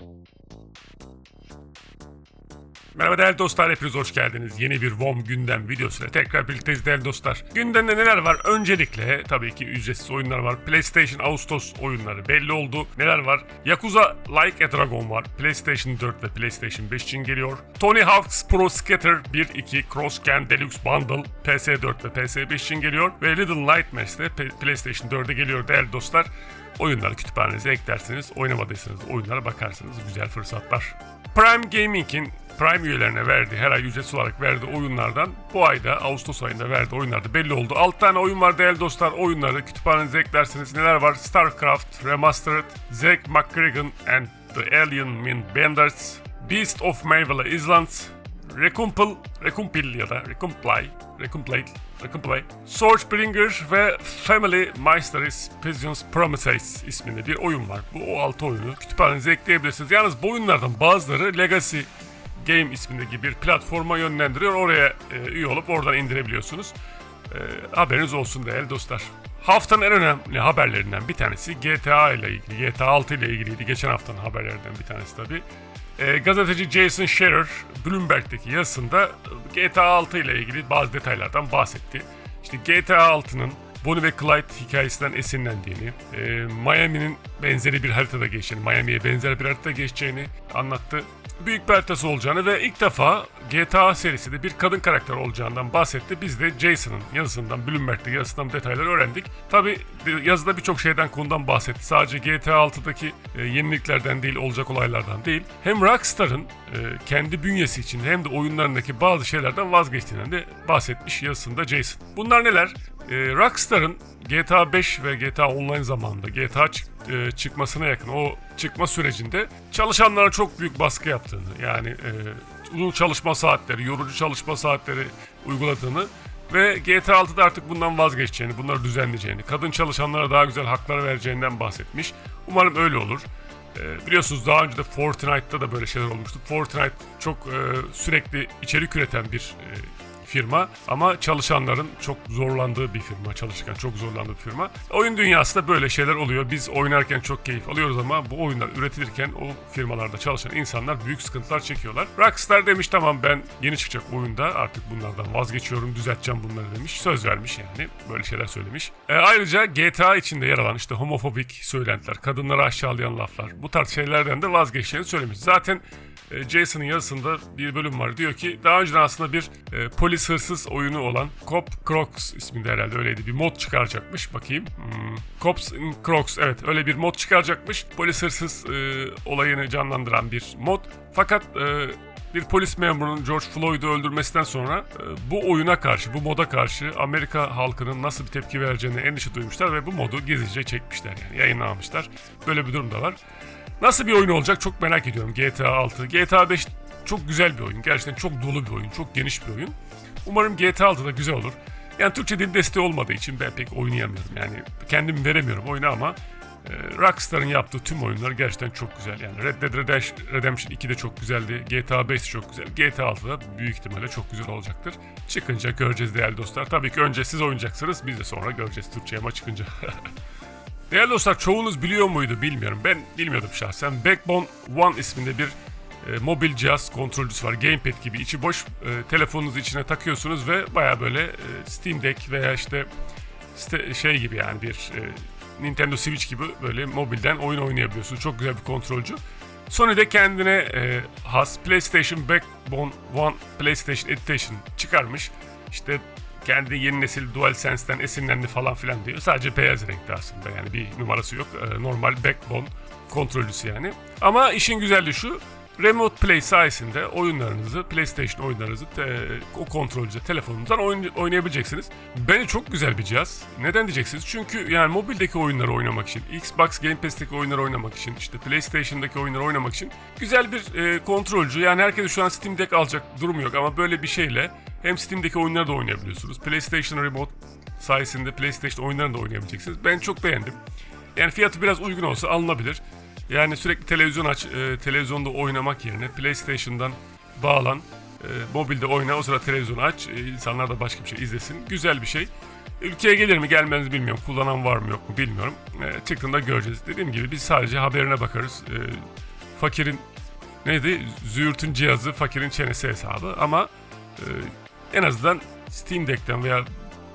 Thank you. Merhaba değerli dostlar, hepiniz hoş geldiniz. Yeni bir WOM gündem videosuyla tekrar birlikteyiz değerli dostlar. Gündemde neler var? Öncelikle tabii ki ücretsiz oyunlar var. PlayStation Ağustos oyunları belli oldu. Neler var? Yakuza Like a Dragon var. PlayStation 4 ve PlayStation 5 için geliyor. Tony Hawk's Pro Skater 1-2 Cross Can Deluxe Bundle PS4 ve PS5 için geliyor. Ve Little Nightmares de PlayStation 4'e geliyor değerli dostlar. Oyunları kütüphanenize eklersiniz. Oynamadıysanız oyunlara bakarsınız. Güzel fırsatlar. Prime Gaming'in Prime üyelerine verdiği, her ay ücretsiz olarak verdiği oyunlardan bu ayda, Ağustos ayında verdiği oyunlarda belli oldu. 6 tane oyun var değerli dostlar. Oyunları kütüphanenize eklersiniz. Neler var? StarCraft, Remastered, Zack McCracken and the Alien Min Benders, Beast of Marvel Islands, Recomple, Recompile ya da Recomply, Recomplay, Recomply, Swordbringer ve Family Mysteries Pigeons Promises isminde bir oyun var. Bu o 6 oyunu kütüphanenize ekleyebilirsiniz. Yalnız bu oyunlardan bazıları Legacy Game ismindeki bir platforma yönlendiriyor. Oraya e, üye olup oradan indirebiliyorsunuz. E, haberiniz olsun değerli dostlar. Haftanın en önemli haberlerinden bir tanesi GTA ile ilgili. GTA 6 ile ilgiliydi. Geçen haftanın haberlerinden bir tanesi tabii. E, gazeteci Jason Scherer Bloomberg'deki yazısında GTA 6 ile ilgili bazı detaylardan bahsetti. İşte GTA 6'nın Bonnie ve Clyde hikayesinden esinlendiğini, e, Miami'nin benzeri bir haritada geçtiğini, Miami'ye benzer bir haritada geçeceğini anlattı. Büyük bir haritası olacağını ve ilk defa GTA serisinde bir kadın karakter olacağından bahsetti. Biz de Jason'ın yazısından, Bloomberg'de yazısından detayları öğrendik. Tabi yazıda birçok şeyden konudan bahsetti. Sadece GTA 6'daki e, yeniliklerden değil, olacak olaylardan değil. Hem Rockstar'ın e, kendi bünyesi için hem de oyunlarındaki bazı şeylerden vazgeçtiğinden de bahsetmiş yazısında Jason. Bunlar neler? E, Rockstar'ın GTA 5 ve GTA Online zamanında GTA çık- e, çıkmasına yakın o çıkma sürecinde çalışanlara çok büyük baskı yaptığını yani e, uzun çalışma saatleri, yorucu çalışma saatleri uyguladığını ve GTA 6'da artık bundan vazgeçeceğini, bunları düzenleyeceğini, kadın çalışanlara daha güzel haklar vereceğinden bahsetmiş. Umarım öyle olur. E, biliyorsunuz daha önce de Fortnite'da da böyle şeyler olmuştu. Fortnite çok e, sürekli içerik üreten bir e, firma ama çalışanların çok zorlandığı bir firma, çalışırken çok zorlandığı bir firma. Oyun dünyasında böyle şeyler oluyor. Biz oynarken çok keyif alıyoruz ama bu oyunlar üretilirken o firmalarda çalışan insanlar büyük sıkıntılar çekiyorlar. Rockstar demiş tamam ben yeni çıkacak oyunda artık bunlardan vazgeçiyorum, düzelteceğim bunları demiş. Söz vermiş yani. Böyle şeyler söylemiş. E, ayrıca GTA içinde yer alan işte homofobik söylentiler, kadınları aşağılayan laflar bu tarz şeylerden de vazgeçeceğini söylemiş. Zaten Jason'ın yazısında bir bölüm var. Diyor ki daha önceden aslında bir e, polis hırsız oyunu olan Cop Crocs isminde herhalde öyleydi. Bir mod çıkaracakmış. Bakayım. Hmm. Cops in Crocs evet öyle bir mod çıkaracakmış. Polis hırsız e, olayını canlandıran bir mod. Fakat e, bir polis memurunun George Floyd'u öldürmesinden sonra e, bu oyuna karşı, bu moda karşı Amerika halkının nasıl bir tepki vereceğini endişe duymuşlar ve bu modu gizlice çekmişler yani yayınlamışlar. Böyle bir durum da var. Nasıl bir oyun olacak çok merak ediyorum GTA 6. GTA 5 çok güzel bir oyun. Gerçekten çok dolu bir oyun. Çok geniş bir oyun. Umarım GTA 6 da güzel olur. Yani Türkçe dil desteği olmadığı için ben pek oynayamıyorum. Yani kendim veremiyorum oyunu ama e, Rockstar'ın yaptığı tüm oyunlar gerçekten çok güzel. Yani Red Dead Redemption- Redemption 2 de çok güzeldi. GTA 5 de çok güzel. GTA 6 da büyük ihtimalle çok güzel olacaktır. Çıkınca göreceğiz değerli dostlar. Tabii ki önce siz oynayacaksınız. Biz de sonra göreceğiz Türkçe ama çıkınca. Değerli dostlar çoğunuz biliyor muydu bilmiyorum. Ben bilmiyordum şahsen. Backbone One isminde bir e, mobil cihaz kontrolcüsü var. Gamepad gibi içi boş. E, telefonunuzu içine takıyorsunuz ve baya böyle e, Steam Deck veya işte, işte şey gibi yani bir e, Nintendo Switch gibi böyle mobilden oyun oynayabiliyorsunuz. Çok güzel bir kontrolcü. Sony de kendine e, has PlayStation Backbone One PlayStation Edition çıkarmış. İşte kendi yeni nesil DualSense'den esinlendi falan filan diyor. Sadece beyaz renkte aslında yani bir numarası yok. Ee, normal backbone kontrolcüsü yani. Ama işin güzelliği şu. Remote Play sayesinde oyunlarınızı, PlayStation oyunlarınızı te- o kontrolcü telefonunuzdan oyn- oynayabileceksiniz. Bence çok güzel bir cihaz. Neden diyeceksiniz? Çünkü yani mobildeki oyunları oynamak için, Xbox Game Pass'teki oyunları oynamak için, işte PlayStation'daki oyunları oynamak için güzel bir e, kontrolcü. Yani herkes şu an Steam Deck alacak durumu yok ama böyle bir şeyle hem Steam'deki oyunları da oynayabiliyorsunuz. PlayStation Remote sayesinde PlayStation oyunlarını da oynayabileceksiniz. Ben çok beğendim. Yani fiyatı biraz uygun olsa alınabilir. Yani sürekli televizyon aç, e, televizyonda oynamak yerine PlayStation'dan bağlan, e, mobilde oyna, o sırada televizyonu aç, e, insanlar da başka bir şey izlesin. Güzel bir şey. Ülkeye gelir mi gelmez bilmiyorum. Kullanan var mı yok mu bilmiyorum. E, çıktığında göreceğiz. Dediğim gibi biz sadece haberine bakarız. E, fakirin neydi? Züğürt'ün cihazı, fakirin çenesi hesabı ama e, en azından Steam Deck'ten veya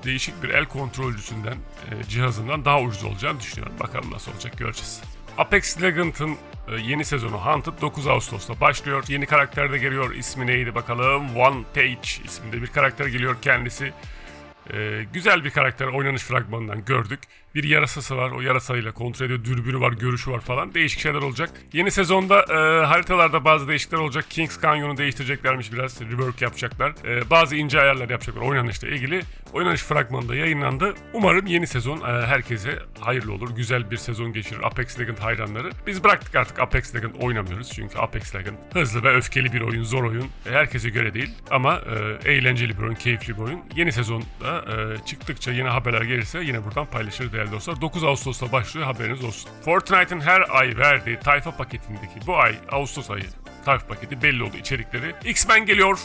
değişik bir el kontrolcüsünden, e, cihazından daha ucuz olacağını düşünüyorum. Bakalım nasıl olacak göreceğiz. Apex Legends'ın e, yeni sezonu Hunted 9 Ağustos'ta başlıyor. Yeni karakter de geliyor. İsmi neydi bakalım? One Page isminde bir karakter geliyor kendisi. e, güzel bir karakter oynanış fragmanından gördük. Bir yarasası var. O yarasayla kontrol ediyor. Dürbünü var, görüşü var falan. Değişik şeyler olacak. Yeni sezonda e, haritalarda bazı değişiklikler olacak. Kings Canyon'u değiştireceklermiş biraz. Rework yapacaklar. E, bazı ince ayarlar yapacaklar oynanışla ilgili. Oynanış fragmanı da yayınlandı. Umarım yeni sezon e, herkese hayırlı olur. Güzel bir sezon geçirir Apex Legends hayranları. Biz bıraktık artık Apex Legends oynamıyoruz. Çünkü Apex Legends hızlı ve öfkeli bir oyun, zor oyun. E, herkese göre değil ama e, eğlenceli bir oyun, keyifli bir oyun. Yeni sezonda e, çıktıkça yeni haberler gelirse yine buradan paylaşırız değerli dostlar. 9 Ağustos'ta başlıyor haberiniz olsun. Fortnite'ın her ay verdiği tayfa paketindeki bu ay Ağustos ayı tayfa paketi belli oldu içerikleri. X-Men geliyor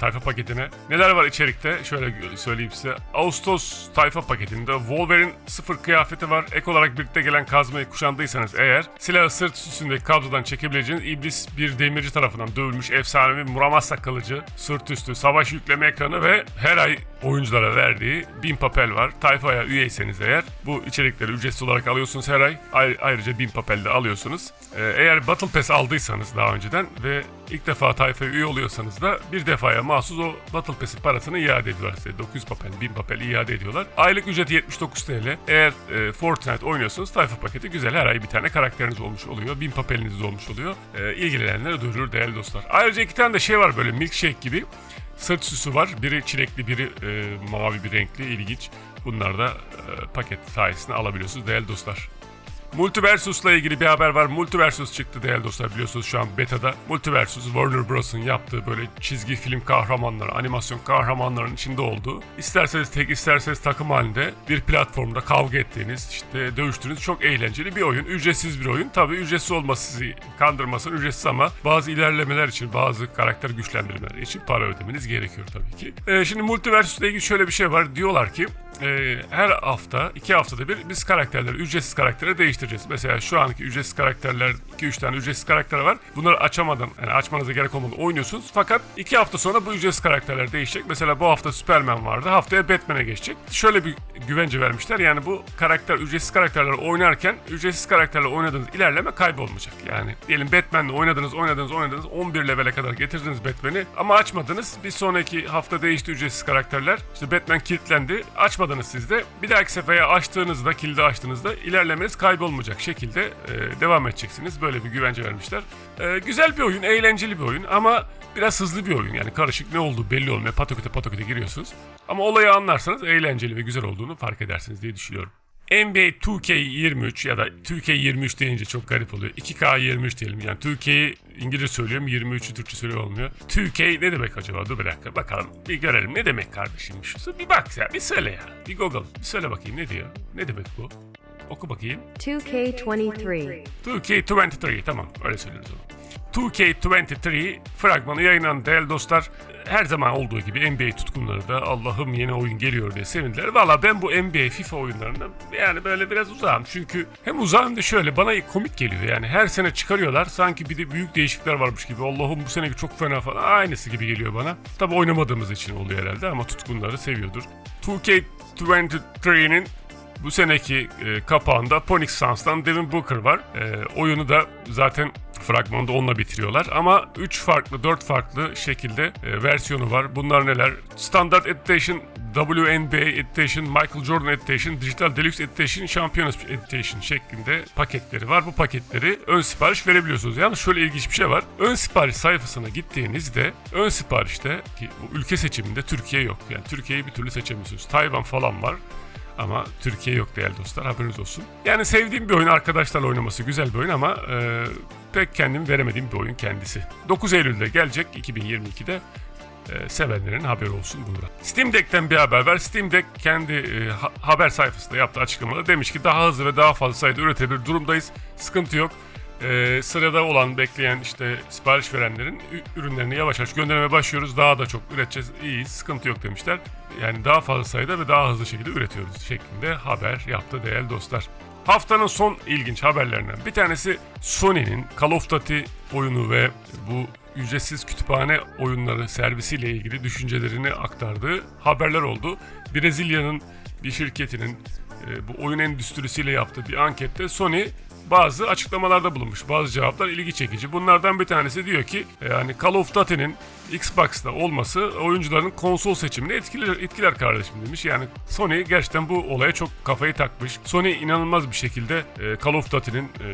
tayfa paketine. Neler var içerikte? Şöyle söyleyeyim size. Ağustos tayfa paketinde Wolverine sıfır kıyafeti var. Ek olarak birlikte gelen kazmayı kuşandıysanız eğer silahı sırt üstündeki kablodan çekebileceğiniz iblis bir demirci tarafından dövülmüş efsanevi Muramasa kılıcı, sırt üstü savaş yükleme ekranı ve her ay oyunculara verdiği bin papel var. Tayfaya üyeyseniz eğer bu içerikleri ücretsiz olarak alıyorsunuz her ay. Ay- ayrıca bin papel de alıyorsunuz. Ee, eğer Battle Pass aldıysanız daha önceden ve ilk defa tayfaya üye oluyorsanız da bir defaya mahsus o Battle Pass'in parasını iade ediyorlar size. 900 papel, 1000 papel iade ediyorlar. Aylık ücreti 79 TL. Eğer e, Fortnite oynuyorsanız tayfa paketi güzel. Her ay bir tane karakteriniz olmuş oluyor. 1000 papeliniz olmuş oluyor. E, ilgilenenlere duyurur değerli dostlar. Ayrıca iki tane de şey var böyle milkshake gibi. Sırt süsü var. Biri çilekli, biri e, mavi bir renkli. ilginç. Bunlar da e, paket sayesinde alabiliyorsunuz değerli dostlar. Multiversus'la ilgili bir haber var. Multiversus çıktı değerli dostlar biliyorsunuz şu an beta'da. Multiversus Warner Bros'un yaptığı böyle çizgi film kahramanları, animasyon kahramanların içinde olduğu. İsterseniz tek isterseniz takım halinde bir platformda kavga ettiğiniz, işte dövüştüğünüz çok eğlenceli bir oyun. Ücretsiz bir oyun. Tabii ücretsiz olması sizi kandırmasın ücretsiz ama bazı ilerlemeler için, bazı karakter güçlendirmeler için para ödemeniz gerekiyor tabii ki. Ee, şimdi Multiversus'la ilgili şöyle bir şey var. Diyorlar ki e, her hafta, iki haftada bir biz karakterleri, ücretsiz karaktere değiştireceğiz. Mesela şu anki ücretsiz karakterler, 2-3 tane ücretsiz karakter var. Bunları açamadan, yani açmanıza gerek olmadan oynuyorsunuz. Fakat iki hafta sonra bu ücretsiz karakterler değişecek. Mesela bu hafta Superman vardı, haftaya Batman'e geçecek. Şöyle bir güvence vermişler. Yani bu karakter, ücretsiz karakterler oynarken ücretsiz karakterle oynadığınız ilerleme kaybolmayacak. Yani diyelim Batman'le oynadınız, oynadınız, oynadınız. 11 levele kadar getirdiniz Batman'i ama açmadınız. Bir sonraki hafta değişti ücretsiz karakterler. İşte Batman kilitlendi. Açmadınız siz de. Bir dahaki sefere açtığınızda, kilidi açtığınızda ilerlemeniz kaybolmayacak şekilde e, devam edeceksiniz. Böyle bir güvence vermişler. E, güzel bir oyun, eğlenceli bir oyun ama biraz hızlı bir oyun. Yani karışık ne olduğu belli olmuyor. Pataküte pataküte giriyorsunuz. Ama olayı anlarsanız eğlenceli ve güzel olduğunu fark edersiniz diye düşünüyorum. NBA 2K23 ya da 2K23 deyince çok garip oluyor. 2K23 diyelim yani 2K'yi İngilizce söylüyorum 23'ü Türkçe söylüyor olmuyor. 2K ne demek acaba? Dur bir dakika bakalım bir görelim ne demek kardeşimmiş. Bir bak ya bir söyle ya. Bir Google bir söyle bakayım ne diyor? Ne demek bu? Oku bakayım. 2K23. 2K23 tamam öyle söylüyoruz onu. 2K23 fragmanı yayınlandı değerli dostlar. Her zaman olduğu gibi NBA tutkunları da Allah'ım yeni oyun geliyor diye sevindiler. Valla ben bu NBA FIFA oyunlarından yani böyle biraz uzağım. Çünkü hem uzağım da şöyle bana komik geliyor. Yani her sene çıkarıyorlar sanki bir de büyük değişiklikler varmış gibi. Allah'ım bu seneki çok fena falan aynısı gibi geliyor bana. Tabi oynamadığımız için oluyor herhalde ama tutkunları seviyordur. 2K23'nin bu seneki e, kapağında Phoenix Suns'tan Devin Booker var. E, oyunu da zaten fragmanda onunla bitiriyorlar. Ama 3 farklı, 4 farklı şekilde e, versiyonu var. Bunlar neler? Standard Edition, WNBA Edition, Michael Jordan Edition, Digital Deluxe Edition, Champions Edition şeklinde paketleri var. Bu paketleri ön sipariş verebiliyorsunuz. Yalnız şöyle ilginç bir şey var. Ön sipariş sayfasına gittiğinizde ön siparişte ki bu ülke seçiminde Türkiye yok. Yani Türkiye'yi bir türlü seçemiyorsunuz. Tayvan falan var. Ama Türkiye yok değerli dostlar haberiniz olsun. Yani sevdiğim bir oyun arkadaşlarla oynaması güzel bir oyun ama e, pek kendim veremediğim bir oyun kendisi. 9 Eylül'de gelecek 2022'de. E, sevenlerin haberi olsun burada. Steam Deck'ten bir haber var. Steam Deck kendi e, ha- haber sayfasında yaptığı açıklamada demiş ki daha hızlı ve daha fazla sayıda üretebilir durumdayız. Sıkıntı yok. E, sırada olan bekleyen işte sipariş verenlerin ürünlerini yavaş yavaş göndermeye başlıyoruz. Daha da çok üreteceğiz. İyiyiz. Sıkıntı yok demişler. Yani daha fazla sayıda ve daha hızlı şekilde üretiyoruz şeklinde haber yaptı değerli dostlar. Haftanın son ilginç haberlerinden bir tanesi Sony'nin Call of Duty oyunu ve bu ücretsiz kütüphane oyunları servisiyle ilgili düşüncelerini aktardığı haberler oldu. Brezilya'nın bir şirketinin e, bu oyun endüstrisiyle yaptığı bir ankette Sony bazı açıklamalarda bulunmuş. Bazı cevaplar ilgi çekici. Bunlardan bir tanesi diyor ki yani Call of Duty'nin Xbox'ta olması oyuncuların konsol seçimini etkiler, etkiler kardeşim demiş. Yani Sony gerçekten bu olaya çok kafayı takmış. Sony inanılmaz bir şekilde e, Call of Duty'nin e,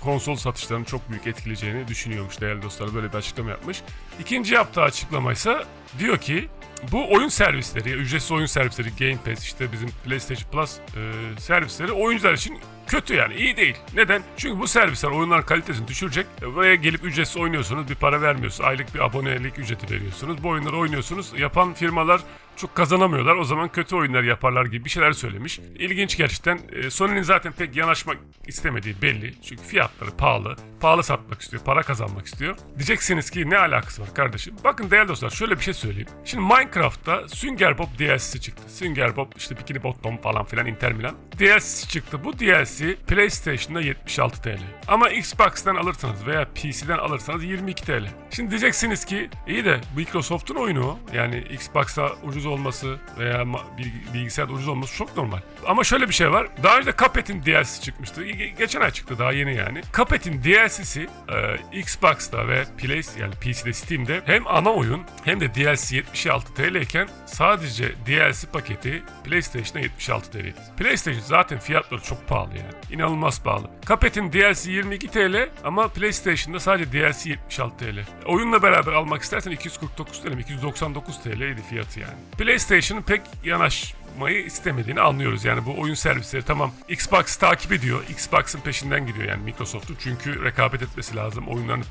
konsol satışlarını çok büyük etkileyeceğini düşünüyormuş değerli dostlar. Böyle bir açıklama yapmış. İkinci yaptığı açıklama ise diyor ki bu oyun servisleri, ücretsiz oyun servisleri, Game Pass, işte bizim PlayStation Plus e, servisleri oyuncular için kötü yani iyi değil. Neden? Çünkü bu servisler oyunların kalitesini düşürecek. Buraya gelip ücretsiz oynuyorsunuz, bir para vermiyorsunuz. Aylık bir abonelik ücreti veriyorsunuz. Bu oyunları oynuyorsunuz. Yapan firmalar çok kazanamıyorlar. O zaman kötü oyunlar yaparlar gibi bir şeyler söylemiş. İlginç gerçekten. E, Sony'nin zaten pek yanaşmak istemediği belli. Çünkü fiyatları pahalı. Pahalı satmak istiyor, para kazanmak istiyor. Diyeceksiniz ki ne alakası var kardeşim? Bakın değerli dostlar şöyle bir şey söyleyeyim. Şimdi Minecraft'ta Sünger Bob DLC'si çıktı. Sünger Bob işte Bikini Bottom falan filan Inter Milan. DLC'si çıktı. Bu DLC PlayStation'da 76 TL. Ama Xbox'tan alırsanız veya PC'den alırsanız 22 TL. Şimdi diyeceksiniz ki iyi de Microsoft'un oyunu. Yani Xbox'a ucuz olması veya bilgisayarda ucuz olması çok normal. Ama şöyle bir şey var. Daha önce Cuphead'in DLC'si çıkmıştı. Ge- Geçen ay çıktı daha yeni yani. Cuphead'in DLC'si e, Xbox'ta ve Play yani PC'de Steam'de hem ana oyun hem de DLC 76 TL iken sadece DLC paketi PlayStation'da 76 TL. PlayStation zaten fiyatları çok pahalı yani. İnanılmaz pahalı. Cuphead'in DLC 22 TL ama PlayStation'da sadece DLC 76 TL. Oyunla beraber almak istersen 249 TL, 299 TL'ydi fiyatı yani. PlayStation'ın pek yanaşmayı istemediğini anlıyoruz. Yani bu oyun servisleri tamam Xbox takip ediyor. Xbox'ın peşinden gidiyor yani Microsoft'un. Çünkü rekabet etmesi lazım. Oyunlarını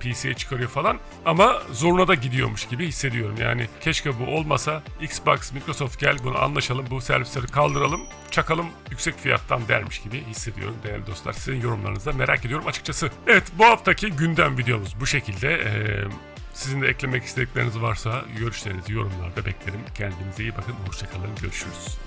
PC'ye çıkarıyor falan. Ama zoruna da gidiyormuş gibi hissediyorum. Yani keşke bu olmasa Xbox, Microsoft gel bunu anlaşalım. Bu servisleri kaldıralım. Çakalım yüksek fiyattan dermiş gibi hissediyorum değerli dostlar. Sizin yorumlarınızı merak ediyorum açıkçası. Evet bu haftaki gündem videomuz bu şekilde. Ee, sizin de eklemek istedikleriniz varsa görüşlerinizi yorumlarda beklerim. Kendinize iyi bakın. Hoşçakalın. Görüşürüz.